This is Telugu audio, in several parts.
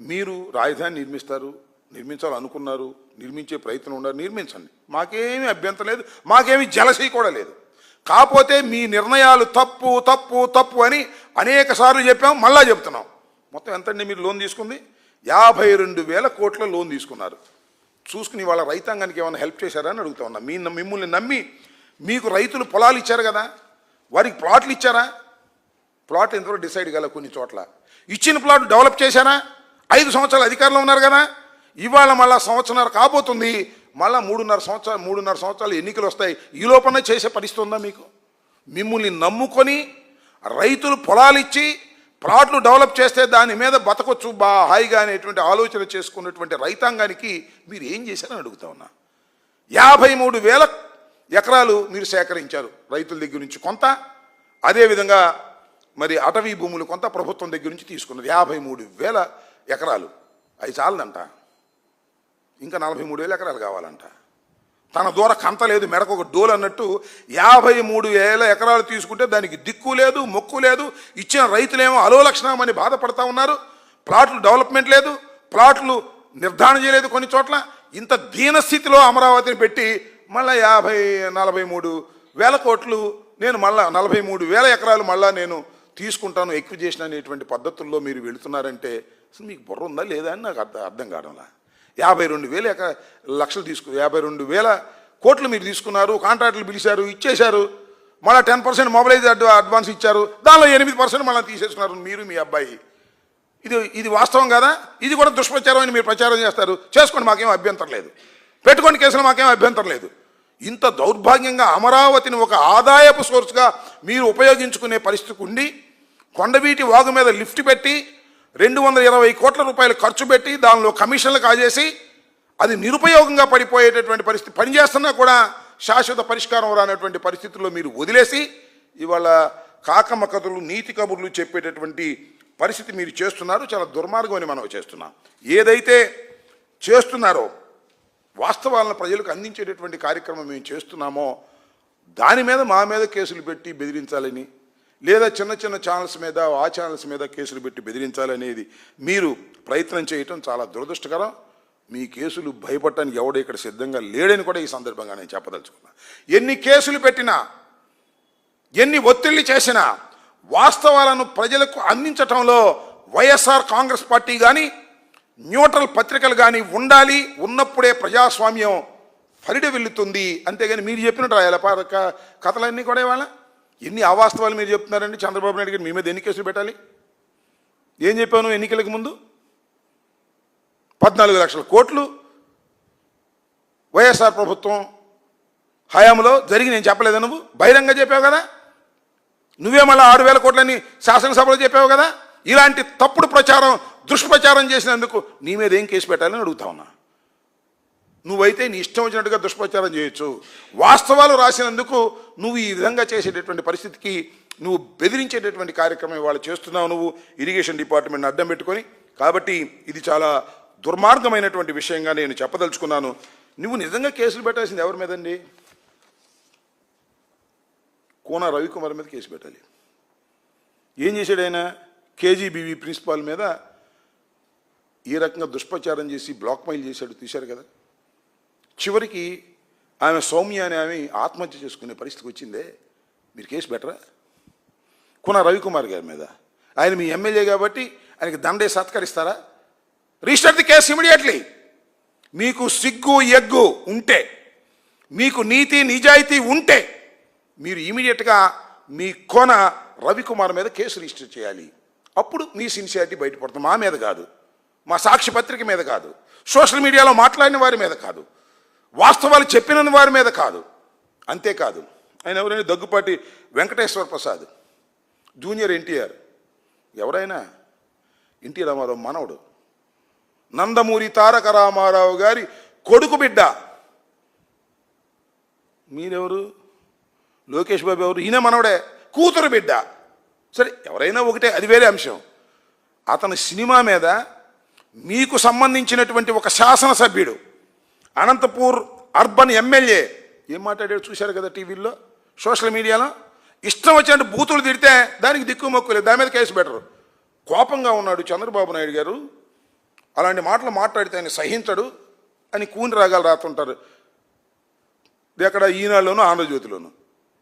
మీరు రాజధాని నిర్మిస్తారు నిర్మించాలనుకున్నారు నిర్మించే ప్రయత్నం ఉన్నారు నిర్మించండి. మాకేమీ అభ్యంతరం లేదు మాకేమీ జలసీ కూడా లేదు. కాకపోతే మీ నిర్ణయాలు తప్పు తప్పు తప్పు అని అనేక సార్లు చెప్పాము మళ్ళా చెప్తున్నాం. మొత్తం ఎంతండి మీరు లోన్ తీసుకుంది? యాభై రెండు వేల కోట్ల లోన్ తీసుకున్నారు. చూసుకుని వాళ్ళ రైతాంగానికి ఏమైనా హెల్ప్ చేశారా అని అడుగుతా ఉన్నా. మీ మిమ్మల్ని నమ్మి మీకు రైతులు పొలాలు ఇచ్చారు కదా వారికి ప్లాట్లు ఇచ్చారా? ప్లాట్ ఎంతవరకు డిసైడ్ కాలే కొన్ని చోట్ల. ఇచ్చిన ప్లాట్ డెవలప్ చేశారా? ఐదు సంవత్సరాలు అధికారంలో ఉన్నారు కదా? ఇవాళ మళ్ళా సంవత్సరాలు కాబోతుంది. మళ్ళా మూడున్నర సంవత్సరాలు మూడున్నర సంవత్సరాలు ఎన్నికలు వస్తాయి. ఈ లోపల చేసే పరిస్థితి ఉందా మీకు? మిమ్మల్ని నమ్ముకొని రైతులు పొలాలు ఇచ్చి ప్లాట్లు డెవలప్ చేస్తే దాని మీద బతకొచ్చు బా హాయిగా అనేటువంటి ఆలోచన చేసుకున్నటువంటి రైతాంగానికి మీరు ఏం చేశారని అడుగుతా ఉన్నా. యాభై మూడు వేల ఎకరాలు మీరు సేకరించారు రైతుల దగ్గర నుంచి కొంత. అదేవిధంగా మరి అటవీ భూములు కొంత ప్రభుత్వం దగ్గర నుంచి తీసుకున్నది యాభై మూడు వేల ఎకరాలు. అవి చాలదంట. ఇంకా నలభై మూడు వేల ఎకరాలు కావాలంట. తన దూర కంత లేదు మెడకు ఒక డోల్ అన్నట్టు యాభై మూడు వేల ఎకరాలు తీసుకుంటే దానికి దిక్కు లేదు మొక్కు లేదు ఇచ్చిన రైతులేమో అలోలక్షణమని బాధపడతా ఉన్నారు. ప్లాట్లు డెవలప్మెంట్ లేదు ప్లాట్లు నిర్ధారణ చేయలేదు కొన్ని చోట్ల. ఇంత దీన స్థితిలో అమరావతిని పెట్టి మళ్ళీ యాభై నలభై మూడు వేల కోట్లు నేను మళ్ళా నలభై మూడు వేల ఎకరాలు మళ్ళా నేను తీసుకుంటాను ఎక్విజేషన్ అనేటువంటి పద్ధతుల్లో మీరు వెళుతున్నారంటే అసలు మీకు బుర్ర ఉందా లేదా అని నాకు అర్థం అర్థం కావడంలా. యాభై రెండు వేల ఎక లక్షలు తీసుకు యాభై రెండు వేల కోట్లు మీరు తీసుకున్నారు కాంట్రాక్టులు పిలిచారు ఇచ్చేశారు. మళ్ళీ టెన్ పర్సెంట్ మొబైలైజ్ అడ్వాన్స్ ఇచ్చారు. దానిలో ఎనిమిది పర్సెంట్ మళ్ళీ తీసేసుకున్నారు మీరు మీ అబ్బాయి. ఇది ఇది వాస్తవం కదా? ఇది కూడా దుష్ప్రచారం అని మీరు ప్రచారం చేస్తారు. చేసుకోండి మాకేం అభ్యంతరం లేదు. పెట్టుకోండి కేసులు మాకేం అభ్యంతరం లేదు. ఇంత దౌర్భాగ్యంగా అమరావతిని ఒక ఆదాయపు సోర్స్గా మీరు ఉపయోగించుకునే పరిస్థితికి ఉండి కొండవీటి వాగు మీద లిఫ్ట్ పెట్టి రెండు వందల ఇరవై కోట్ల రూపాయలు ఖర్చు పెట్టి దానిలో కమిషన్లు కాజేసి అది నిరుపయోగంగా పడిపోయేటటువంటి పరిస్థితి పనిచేస్తున్నా కూడా శాశ్వత పరిష్కారం రానటువంటి పరిస్థితుల్లో మీరు వదిలేసి ఇవాళ కాకమ్మ కథలు నీతి కబుర్లు చెప్పేటటువంటి పరిస్థితి మీరు చేస్తున్నారు. చాలా దుర్మార్గం అని మనం చేస్తున్నాం. ఏదైతే చేస్తున్నారో వాస్తవాలను ప్రజలకు అందించేటటువంటి కార్యక్రమం మేము చేస్తున్నామో దాని మీద మా మీద కేసులు పెట్టి బెదిరించాలని లేదా చిన్న చిన్న ఛానల్స్ మీద ఆ ఛానల్స్ మీద కేసులు పెట్టి బెదిరించాలనేది మీరు ప్రయత్నం చేయటం చాలా దురదృష్టకరం. మీ కేసులు భయపడటానికి ఎవడో ఇక్కడ సిద్ధంగా లేడని కూడా ఈ సందర్భంగా నేను చెప్పదలుచుకున్నా. ఎన్ని కేసులు పెట్టినా ఎన్ని ఒత్తిళ్ళు చేసినా వాస్తవాలను ప్రజలకు అందించటంలో వైఎస్ఆర్ కాంగ్రెస్ పార్టీ కానీ న్యూట్రల్ పత్రికలు కానీ ఉండాలి. ఉన్నప్పుడే ప్రజాస్వామ్యం ఫరిడ వెళ్తుంది అంతేగాని మీరు చెప్పినట్టు ఎలా కథలన్నీ కూడా ఇవాళ ఎన్ని అవాస్తవాలు మీరు చెప్తున్నారండి? చంద్రబాబు నాయుడు గారు మీ మీద ఎన్ని కేసులు పెట్టాలి? ఏం చెప్పాను ఎన్నికలకు ముందు? పద్నాలుగు లక్షల కోట్లు వైఎస్ఆర్ ప్రభుత్వం హయాంలో జరిగి నేను చెప్పలేదు నువ్వు? బహిరంగ చెప్పావు కదా? నువ్వే మళ్ళీ ఆరు వేల కోట్లని శాసనసభలో చెప్పావు కదా? ఇలాంటి తప్పుడు ప్రచారం దుష్ప్రచారం చేసినందుకు నీ మీద ఏం కేసు పెట్టాలని అడుగుతా ఉన్నా. నువ్వైతే నీ ఇష్టం వచ్చినట్టుగా దుష్ప్రచారం చేయొచ్చు. వాస్తవాలు రాసినందుకు నువ్వు ఈ విధంగా చేసేటటువంటి పరిస్థితికి నువ్వు బెదిరించేటటువంటి కార్యక్రమం ఇవాళ చేస్తున్నావు నువ్వు. ఇరిగేషన్ డిపార్ట్మెంట్ని అడ్డం పెట్టుకొని. కాబట్టి ఇది చాలా దుర్మార్గమైనటువంటి విషయంగా నేను చెప్పదలుచుకున్నాను. నువ్వు నిజంగా కేసులు పెట్టాల్సింది ఎవరి మీదండి? కోన రవికుమార్ మీద కేసు పెట్టాలి. ఏం చేశాడు ఆయన? కేజీబీవీ ప్రిన్సిపాల్ మీద ఏ రకంగా దుష్ప్రచారం చేసి బ్లాక్ మెయిల్ చేశాడు తీశారు కదా. చివరికి ఆమె సౌమ్య అనే ఆమె ఆత్మహత్య చేసుకునే పరిస్థితికి వచ్చిందే. మీరు కేసు బెటరా కున రవికుమార్ గారి మీద. ఆయన మీ ఎమ్మెల్యే కాబట్టి ఆయనకి దండే సత్కరిస్తారా? Register the case immediately. మీకు సిగ్గు ఎగ్గు ఉంటే మీకు నీతి నిజాయితీ ఉంటే మీరు ఇమీడియట్గా మీ కోన రవికుమార్ మీద కేసు రిజిస్టర్ చేయాలి. అప్పుడు మీ సిన్సియారిటీ బయటపడుతుంది. మా మీద కాదు. మా సాక్షి పత్రిక మీద కాదు. సోషల్ మీడియాలో మాట్లాడిన వారి మీద కాదు. వాస్తవాలు చెప్పిన వారి మీద కాదు. అంతేకాదు ఆయన ఎవరైనా దగ్గుపాటి వెంకటేశ్వర ప్రసాద్ జూనియర్ ఎన్టీఆర్ ఎవరైనా ఎన్టీ రామారావు మనవడు నందమూరి తారక రామారావు గారి కొడుకు బిడ్డ. మీరెవరు? లోకేష్ బాబు ఎవరు? ఈయన మనవడే కూతురు బిడ్డ. సరే ఎవరైనా ఒకటే అది వేరే అంశం. అతని సినిమా మీద మీకు సంబంధించినటువంటి ఒక శాసనసభ్యుడు అనంతపూర్ అర్బన్ ఎమ్మెల్యే ఏం మాట్లాడాడు చూశారు కదా టీవీల్లో? సోషల్ మీడియాలో? ఇష్టం వచ్చినట్టు బూతులు తిడితే దానికి దిక్కు మొక్కు లేదు. దాని మీద కేసు పెట్టరు. కోపంగా ఉన్నాడు చంద్రబాబు నాయుడు గారు. అలాంటి మాటలు మాట్లాడితే ఆయన సహించడు. అని కూని రాగాలు రాస్తుంటారు. ఇది ఎక్కడ ఈనాడులోను ఆంధ్రజ్యోతిలోను.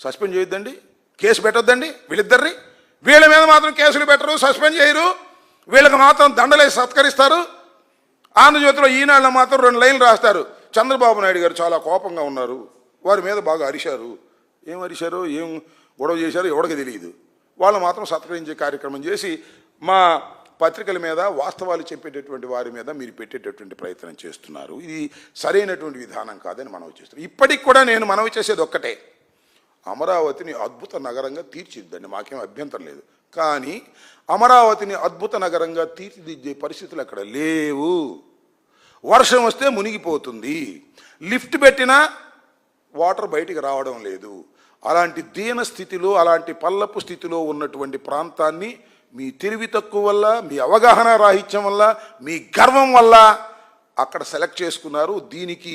సస్పెండ్ చేయొద్దండి. కేసు పెట్టొద్దండి. వీళ్ళిద్దరిని. వీళ్ళ మీద మాత్రం కేసులు పెట్టరు సస్పెండ్ చేయరు. వీళ్ళకి మాత్రం దండలేసి సత్కరిస్తారు. ఆంధ్రజ్యోతిలో ఈనాడులో మాత్రం రెండు లైన్లు రాస్తారు. చంద్రబాబు నాయుడు గారు చాలా కోపంగా ఉన్నారు. వారి మీద బాగా అరిశారు. ఏం అరిశారు ఏం గొడవ చేశారో ఎవరికి తెలియదు. వాళ్ళు మాత్రం సత్కరించే కార్యక్రమం చేసి మా పత్రికల మీద వాస్తవాలు చెప్పేటటువంటి వారి మీద మీరు పెట్టేటటువంటి ప్రయత్నం చేస్తున్నారు. ఇది సరైనటువంటి విధానం కాదని మనవి చేస్తున్నాం ఇప్పటికి కూడా నేను మనవి చేసేది ఒక్కటే. అమరావతిని అద్భుత నగరంగా తీర్చిద్దండి మాకేం అభ్యంతరం లేదు. కానీ అమరావతిని అద్భుత నగరంగా తీర్చిదిద్దే పరిస్థితులు అక్కడ లేవు. వర్షం వస్తే మునిగిపోతుంది. లిఫ్ట్ పెట్టినా వాటర్ బయటికి రావడం లేదు. అలాంటి దీన స్థితిలో అలాంటి పల్లపు స్థితిలో ఉన్నటువంటి ప్రాంతాన్ని మీ తెలివి తక్కువ వల్ల మీ అవగాహన రాహిత్యం వల్ల మీ గర్వం వల్ల అక్కడ సెలెక్ట్ చేసుకున్నారు. దీనికి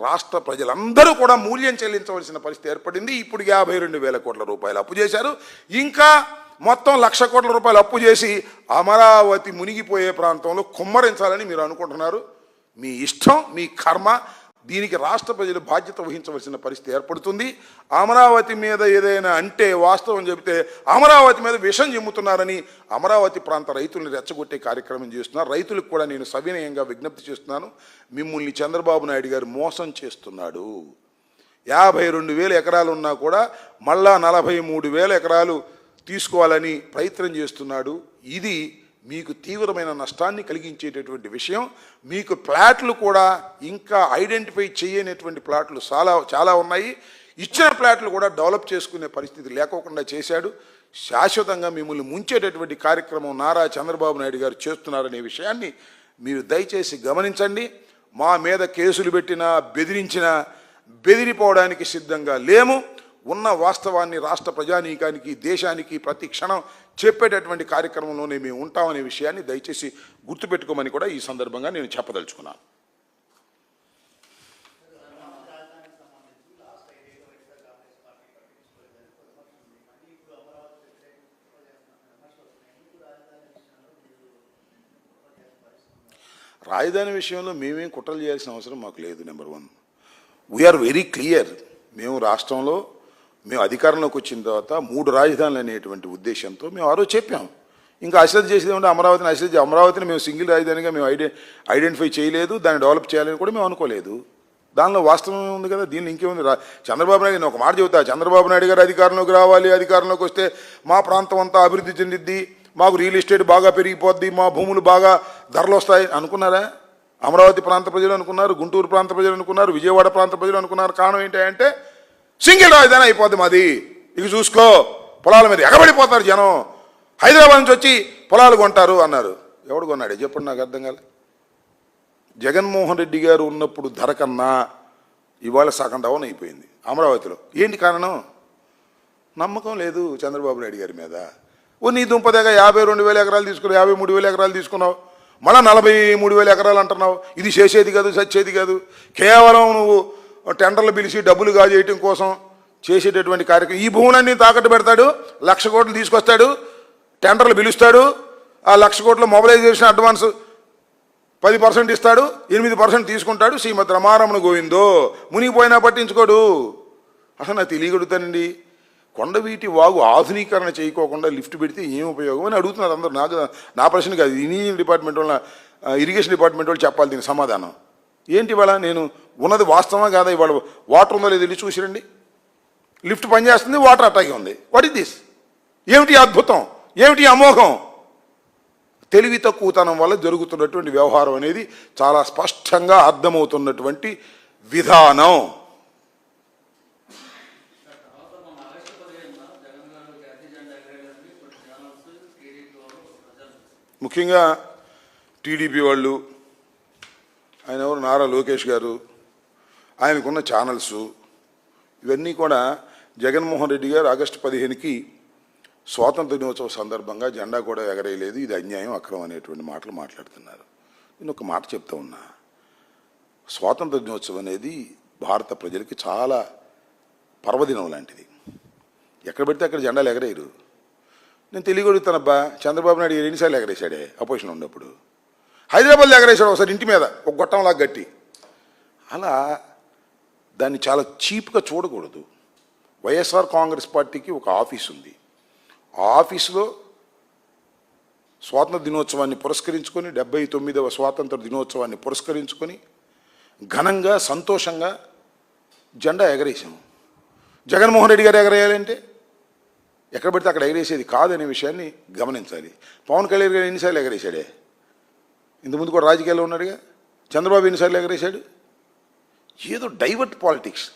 రాష్ట్ర ప్రజలందరూ కూడా మూల్యం చెల్లించవలసిన పరిస్థితి ఏర్పడింది. ఇప్పుడు యాభై రెండు వేల కోట్ల రూపాయలు అప్పు చేశారు. ఇంకా మొత్తం లక్ష కోట్ల రూపాయలు అప్పు చేసి అమరావతి మునిగిపోయే ప్రాంతంలో కుమ్మరించాలని మీరు అనుకుంటున్నారు. మీ ఇష్టం మీ కర్మ దీనికి రాష్ట్ర ప్రజలు బాధ్యత వహించవలసిన పరిస్థితి ఏర్పడుతుంది. అమరావతి మీద ఏదైనా అంటే వాస్తవం చెబితే అమరావతి మీద విషం చెమ్ముతున్నారని అమరావతి ప్రాంత రైతుల్ని రెచ్చగొట్టే కార్యక్రమం చేస్తున్నారు. రైతులకు కూడా నేను సవినయంగా విజ్ఞప్తి చేస్తున్నాను. మిమ్మల్ని చంద్రబాబు నాయుడు గారు మోసం చేస్తున్నాడు. యాభై రెండు వేల ఎకరాలు ఉన్నా కూడా మళ్ళా నలభై మూడు వేల ఎకరాలు తీసుకోవాలని ప్రయత్నం చేస్తున్నాడు. ఇది మీకు తీవ్రమైన నష్టాన్ని కలిగించేటటువంటి విషయం. మీకు ప్లాట్లు కూడా ఇంకా ఐడెంటిఫై చేయనటువంటి ప్లాట్లు చాలా చాలా ఉన్నాయి. ఇచ్చిన ప్లాట్లు కూడా డెవలప్ చేసుకునే పరిస్థితి లేకోకుండా చేశాడు. శాశ్వతంగా మిమ్మల్ని ముంచేటటువంటి కార్యక్రమం నారా చంద్రబాబు నాయుడు గారు చేస్తున్నారనే విషయాన్ని మీరు దయచేసి గమనించండి. మా మీద కేసులు పెట్టినా బెదిరించినా బెదిరిపోవడానికి సిద్ధంగా లేము. ఉన్న వాస్తవాన్ని రాష్ట్ర ప్రజానీకానికి దేశానికి ప్రతి క్షణం చెప్పేటటువంటి కార్యక్రమంలోనే మేము ఉంటామనే విషయాన్ని దయచేసి గుర్తుపెట్టుకోమని కూడా ఈ సందర్భంగా నేను చెప్పదలుచుకున్నాను. రాజధాని విషయంలో మేమేం కుట్రలు చేయాల్సిన అవసరం మాకు లేదు number one. We are very clear మేము రాష్ట్రంలో మేము అధికారంలోకి వచ్చిన తర్వాత మూడు రాజధానులు అనేటువంటి ఉద్దేశంతో మేము ఆ రోజు చెప్పాం ఇంకా అశ్రద్ధ చేసేది ఏమంటే అమరావతిని అశ్రద్ధ అమరావతిని మేము సింగిల్ రాజధానిగా మేము ఐడె ఐడెంటిఫై చేయలేదు దాన్ని డెవలప్ చేయాలని కూడా మేము అనుకోలేదు. దానిలో వాస్తవం ఉంది కదా? దీనిలో ఇంకేముంది? రా చంద్రబాబు నాయుడు నేను ఒక మాట చెబుతా చంద్రబాబు నాయుడు గారు అధికారంలోకి రావాలి అధికారంలోకి వస్తే మా ప్రాంతం అంతా అభివృద్ధి చెందిద్ది మాకు రియల్ ఎస్టేట్ బాగా పెరిగిపోద్ది మా భూములు బాగా ధరలు వస్తాయి అనుకున్నారా? అమరావతి ప్రాంత ప్రజలు అనుకున్నారు గుంటూరు ప్రాంత ప్రజలు అనుకున్నారు విజయవాడ ప్రాంత ప్రజలు అనుకున్నారు. కారణం ఏంటంటే సింగిల్ రాజధాని అయిపోద్ది మాది. ఇక చూసుకో పొలాల మీద ఎగబడిపోతారు జనం. హైదరాబాద్ నుంచి వచ్చి పొలాలు కొంటారు అన్నారు. ఎవడు కొన్నాడు? చెప్పండి నాకు అర్థం కాలే. జగన్మోహన్ రెడ్డి గారు ఉన్నప్పుడు ధర కన్నా ఇవాళ సగం డౌన్ అయిపోయింది అమరావతిలో. ఏంటి కారణం? నమ్మకం లేదు చంద్రబాబు నాయుడు గారి మీద. ఓ నీ దుంపదేగా యాభై రెండు వేల ఎకరాలు తీసుకున్నావు యాభై మూడు వేల ఎకరాలు తీసుకున్నావు. మళ్ళీ నలభై మూడు వేల ఎకరాలు అంటున్నావు. ఇది చేసేది కాదు సచ్చేది కాదు. కేవలం నువ్వు టెండర్లు పిలిచి డబ్బులు కాజేయటం కోసం చేసేటటువంటి కార్యక్రమం. ఈ భూములన్నీ తాకట్టు పెడతాడు లక్ష కోట్లు తీసుకొస్తాడు టెండర్లు పిలుస్తాడు ఆ లక్ష కోట్ల మొబలైజేషన్ అడ్వాన్స్ పది పర్సెంట్ ఇస్తాడు ఎనిమిది పర్సెంట్ తీసుకుంటాడు శ్రీమతి రమారమణ గోవిందో. మునిగిపోయినా పట్టించుకోడు. అసలు నాకు తెలియగలుగుతానండి కొండవీటి వాగు ఆధునీకరణ చేయకోకుండా లిఫ్ట్ పెడితే ఏం ఉపయోగం అని అడుగుతున్నారు అందరూ. నాకు నా ప్రశ్న కాదు ఇంజనీరింగ్ డిపార్ట్మెంట్ వాళ్ళ ఇరిగేషన్ డిపార్ట్మెంట్ వాళ్ళు చెప్పాలి దీనికి సమాధానం. ఏంటి ఇవాళ నేను ఉన్నది వాస్తవమా కాదా? ఇవాళ వాటర్ ఉందో లేదో వెళ్ళి చూసిరండి. లిఫ్ట్ పనిచేస్తుంది వాటర్ అటాక్ ఉంది. వాట్ ఇస్ దిస్ ఏమిటి అద్భుతం? ఏమిటి అమోఘం? తెలివి తక్కువతనం వల్ల జరుగుతున్నటువంటి వ్యవహారం అనేది చాలా స్పష్టంగా అర్థమవుతున్నటువంటి విధానం. ముఖ్యంగా టీడీపీ వాళ్ళు ఆయన ఎవరు? నారా లోకేష్ గారు. ఆయనకున్న ఛానల్స్ ఇవన్నీ కూడా జగన్మోహన్ రెడ్డి గారు ఆగస్టు పదిహేనుకి స్వాతంత్ర దినోత్సవ సందర్భంగా జెండా కూడా ఎగరేయలేదు. ఇది అన్యాయం అక్రమం అనేటువంటి మాటలు మాట్లాడుతున్నారు. నేను ఒక మాట చెప్తా ఉన్నా. స్వాతంత్ర దినోత్సవం అనేది భారత ప్రజలకి చాలా పర్వదినం లాంటిది. ఎక్కడ పెడితే అక్కడ జెండాలు ఎగరేయరు. నేను తెలియగలుగుతానబ్బా చంద్రబాబు నాయుడు ఎన్నిసార్లు ఎగరేశాడే? అపోజిషన్ ఉన్నప్పుడు. హైదరాబాద్ ఎగరేశాడు ఒకసారి ఇంటి మీద ఒక గొట్టంలాగా గట్టి. అలా దాన్ని చాలా చీప్గా చూడకూడదు. వైఎస్ఆర్ కాంగ్రెస్ పార్టీకి ఒక ఆఫీస్ ఉంది. ఆ ఆఫీసులో స్వాతంత్ర దినోత్సవాన్ని పురస్కరించుకొని డెబ్బై తొమ్మిదవ స్వాతంత్ర దినోత్సవాన్ని పురస్కరించుకొని ఘనంగా సంతోషంగా జెండా ఎగరేసాము జగన్మోహన్ రెడ్డి గారు ఎగరేయాలంటే ఎక్కడ పడితే అక్కడ ఎగరేసేది కాదనే విషయాన్ని గమనించాలి. పవన్ కళ్యాణ్ గారు ఎన్నిసార్లు ఎగరేశాడే? ఇంతకుముందు కూడా రాజకీయాల్లో ఉన్నాడుగా. చంద్రబాబు ఎన్నిసార్లు ఎగరేశాడు? ఏదో డైవర్ట్ పాలిటిక్స్.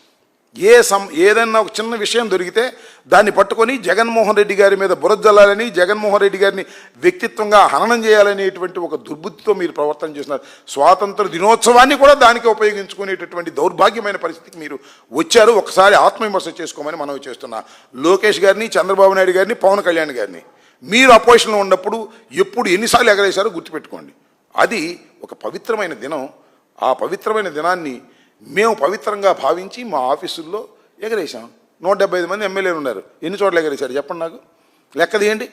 ఏ సం ఏదైనా ఒక చిన్న విషయం దొరికితే దాన్ని పట్టుకొని జగన్మోహన్ రెడ్డి గారి మీద బురజల్లాలని జగన్మోహన్ రెడ్డి గారిని వ్యక్తిత్వంగా హననం చేయాలనేటువంటి ఒక దుర్బుద్ధితో మీరు ప్రవర్తన చేస్తున్నారు. స్వాతంత్ర దినోత్సవాన్ని కూడా దానికి ఉపయోగించుకునేటటువంటి దౌర్భాగ్యమైన పరిస్థితికి మీరు వచ్చారు. ఒకసారి ఆత్మవిమర్శ చేసుకోమని మనం చేస్తున్నా. లోకేష్ గారిని చంద్రబాబు నాయుడు గారిని పవన్ కళ్యాణ్ గారిని మీరు అపోజిషన్లో ఉన్నప్పుడు ఎప్పుడు ఎన్నిసార్లు ఎగరేశారో గుర్తుపెట్టుకోండి. అది ఒక పవిత్రమైన దినం. ఆ పవిత్రమైన దినాన్ని మేము పవిత్రంగా భావించి మా ఆఫీసుల్లో ఎగరేసాం నూట డెబ్బై ఐదు మంది ఎమ్మెల్యేలు ఉన్నారు. ఎన్ని చోట్ల ఎగరేశారు చెప్పండి నాకు? లెక్కదేయండి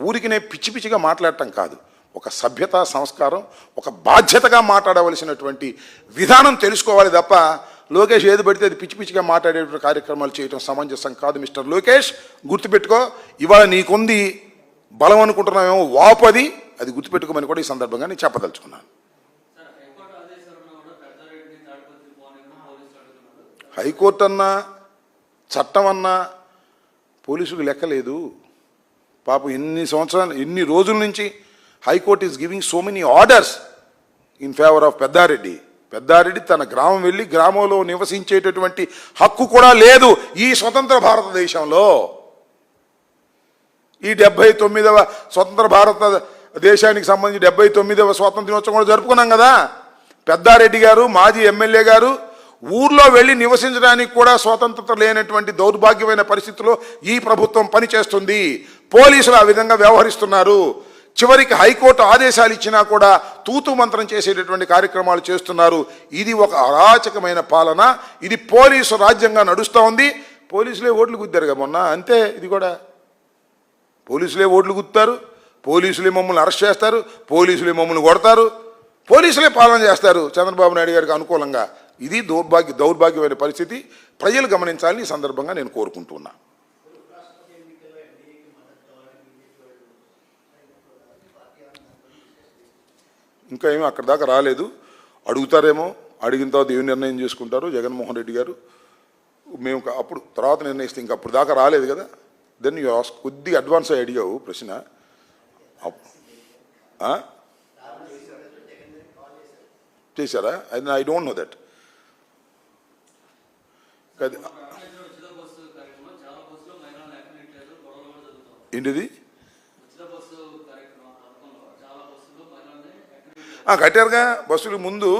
ఊరికినే పిచ్చి పిచ్చిగా మాట్లాడటం కాదు. ఒక సభ్యత సంస్కారం ఒక బాధ్యతగా మాట్లాడవలసినటువంటి విధానం తెలుసుకోవాలి తప్ప లోకేష్ ఏది పడితే అది పిచ్చి పిచ్చిగా మాట్లాడేటువంటి కార్యక్రమాలు చేయడం సమంజసం కాదు మిస్టర్ లోకేష్. గుర్తుపెట్టుకో ఇవాళ నీకుంది బలం అనుకుంటున్నామేమో వాపది అది గుర్తుపెట్టుకోమని కూడా ఈ సందర్భంగా నేను చెప్పదలుచుకున్నాను. హైకోర్టు అన్నా చట్టం అన్నా పోలీసులకు లెక్కలేదు పాపం ఎన్ని సంవత్సరాలు ఎన్ని రోజుల నుంచి high court is giving so many orders in favour of Peddareddy. Peddareddy తన గ్రామం వెళ్ళి గ్రామంలో నివసించేటటువంటి హక్కు కూడా లేదు ఈ స్వతంత్ర భారతదేశంలో. ఈ డెబ్బై తొమ్మిదవ స్వతంత్ర భారత దేశానికి సంబంధించి డెబ్బై తొమ్మిదవ స్వాతంత్ర దినోత్సవం కూడా జరుపుకున్నాం కదా. పెద్దారెడ్డి గారు మాజీ ఎమ్మెల్యే గారు ఊర్లో వెళ్ళి నివసించడానికి కూడా స్వాతంత్రత లేనటువంటి దౌర్భాగ్యమైన పరిస్థితిలో ఈ ప్రభుత్వం పనిచేస్తుంది. పోలీసులు ఆ విధంగా వ్యవహరిస్తున్నారు. చివరికి హైకోర్టు ఆదేశాలు ఇచ్చినా కూడా తూతు మంత్రం చేసేటటువంటి కార్యక్రమాలు చేస్తున్నారు. ఇది ఒక అరాచకమైన పాలన. ఇది పోలీసు రాజ్యంగా నడుస్తూ ఉంది. పోలీసులే ఓట్లు గుద్దారుగా మొన్న. అంతే ఇది కూడా. పోలీసులే ఓట్లు గుద్దుతారు పోలీసులే మమ్మల్ని అరెస్ట్ చేస్తారు పోలీసులే మమ్మల్ని కొడతారు పోలీసులే పాలన చేస్తారు. చంద్రబాబు నాయుడు గారికి అనుకూలంగా ఇది దౌర్భాగ్య దౌర్భాగ్యమైన పరిస్థితి. ప్రజలు గమనించాలని ఈ సందర్భంగా నేను కోరుకుంటున్నా. ఇంకా ఏమీ అక్కడ దాకా రాలేదు. అడుగుతారేమో అడిగిన తర్వాత ఏం నిర్ణయం చేసుకుంటారు జగన్మోహన్ రెడ్డి గారు. మేము అప్పుడు తర్వాత నిర్ణయిస్తే ఇంకా అప్పుడు దాకా రాలేదు కదా. దెన్ యూ కొద్దిగా అడ్వాన్స్ అయ్యి అడిగావు ప్రశ్న. చేశారా? అది ఐ డోంట్ నో దట్ ఏంటిది? కట్టారుగా బస్సులు ముందు.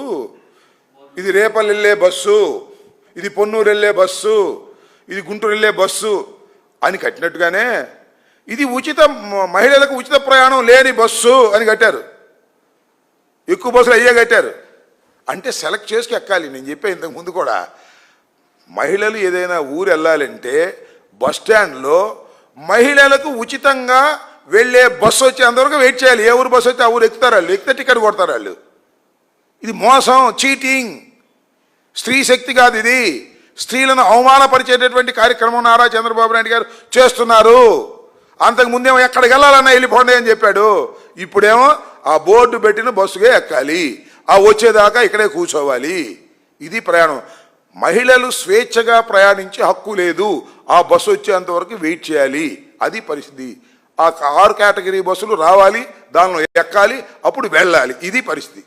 ఇది రేపల్లి వెళ్ళే బస్సు ఇది పొన్నూరు వెళ్ళే బస్సు ఇది గుంటూరు వెళ్ళే బస్సు అని కట్టినట్టుగానే ఇది ఉచిత మహిళలకు ఉచిత ప్రయాణం లేని బస్సు అని కట్టారు. ఎక్కువ బస్సులు అయ్యే కట్టారు. అంటే సెలెక్ట్ చేసుకు ఎక్కాలి. నేను చెప్పే ఇంతకు ముందు కూడా మహిళలు ఏదైనా ఊరు వెళ్ళాలంటే బస్ స్టాండ్లో మహిళలకు ఉచితంగా వెళ్ళే బస్సు వచ్చేంతవరకు వెయిట్ చేయాలి. ఏ ఊరు బస్సు వచ్చి ఆ ఊరు ఎక్కుతారు వాళ్ళు? ఎక్కితే టికెట్ కొడతారు వాళ్ళు? ఇది మోసం చీటింగ్. స్త్రీ శక్తి కాదు ఇది. స్త్రీలను అవమానపరిచేటటువంటి కార్యక్రమం నారా చంద్రబాబు నాయుడు గారు చేస్తున్నారు. అంతకు ముందేమో ఎక్కడికి వెళ్ళాలన్నా వెళ్ళిపోండి అని చెప్పాడు. ఇప్పుడేమో ఆ బోర్డు పెట్టిన బస్సుకే ఎక్కాలి. ఆ వచ్చేదాకా ఇక్కడే కూర్చోవాలి. ఇది ప్రయాణం. మహిళలు స్వేచ్ఛగా ప్రయాణించే హక్కు లేదు. ఆ బస్సు వచ్చేంత వరకు వెయిట్ చేయాలి. అది పరిస్థితి. ఆ ఆరు కేటగిరీ బస్సులు రావాలి దానిలో ఎక్కాలి అప్పుడు వెళ్ళాలి. ఇది పరిస్థితి.